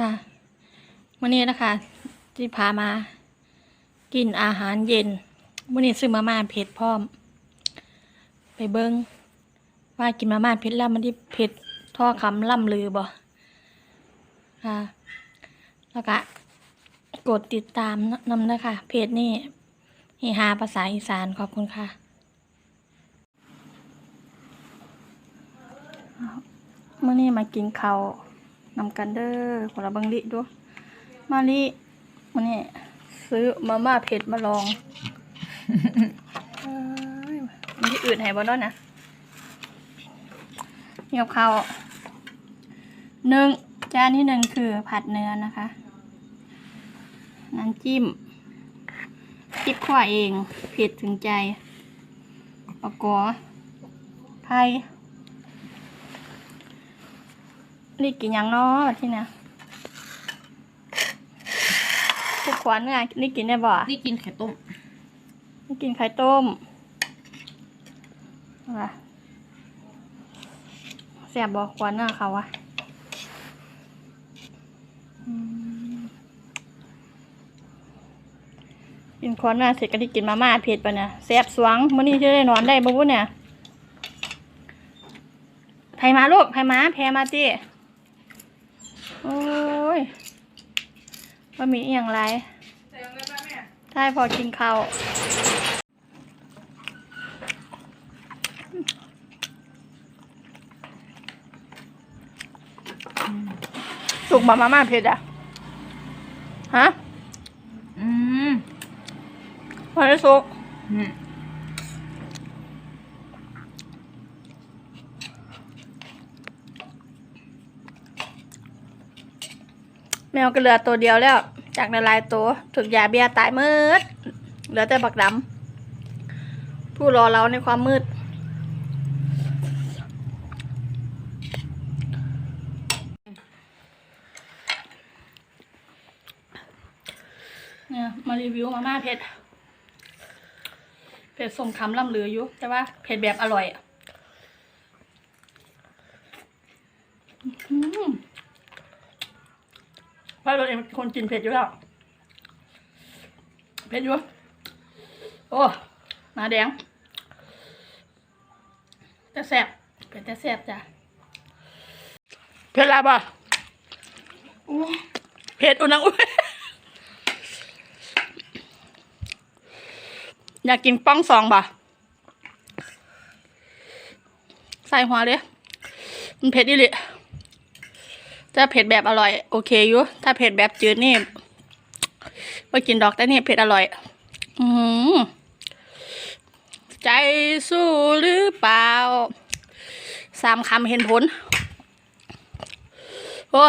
ค่ะวันนี้นะคะที่พามา กินอาหารเย็นวันนี้ซื้อมาม่าเผ็ดพร้อม ไปเบิ้งว่ากินมาม่าเผ็ดแล้วมันที่เผ็ดท่อคำล่ำลือบ่ค่ะแล้วก็กดติดตามนำนะคะเพจนี่เฮฮาภาษาอีสานขอบคุณค่ะเมื่อนี้มากินข้าว นำกันเด้อคนละเบังลิดูมาลิมันนี่ซื้อมาม่าเผ็ดมาลองมันที่อื่นให้บ่เนาะนะนี่กับข้าวหนึ่งจานที่หนึ่งคือผัดเนื้อนะคะน้ำจิ้มพริกขั่วเอง เผ็ดถึงใจปกอไทย นี่กินหยังเนาะที่เนี่ยทุกขวัญไงนี่กินได้บ่นี่กินไข่ต้มนี่กินไข่ต้มอะไรเสียบบอกขวัญหน้าเขาอะอืมกินขวัญหน้าเสร็จก็ได้กินมาม่าเผ็ดปะเนี่ยแซ่บสวงมื้อนี้จะได้นอนได้บ่วุ้นเนี่ยไผมาลูกไผมาแพรมาติ โอ้ยว่ามีอหย่างไรใช่พอกินข้าวสุกบะมาม่าเผ็ดอะ ฮะ อืมพอได้สุก อืม แมวก็เหลือตัวเดียวแล้ว จากในลายตัวถูกยาเบียตายมืดเหลือแต่บักดำผู้รอเราในความมืด เนี่ยมารีวิวมาม่าเผ็ด เผ็ดสมคำล่ำลืออยู่ แต่ว่าเผ็ดแบบอร่อยอะอื้อหือ เพราะเราเองเป็นคนกินเผ็ดอยู่แล้ว เผ็ดอยู่ โอ้หนาแดง แต่แซ่บเผ็ดแต่แซ่บจ้ะ เผ็ดอะไรบ่เผ็ดอุนังอุ้ยอยากกินป้องสองบ่ะใส่หัวเลยมันเผ็ดดิลิ ถ้าเผ็ดแบบอร่อยโอเคอยู่ถ้าเผ็ดแบบจืดนี่ไปกินดอกแต่นี่เผ็ดอร่อย อืมใจสู้หรือเปล่าสามคำเห็นผล โอ้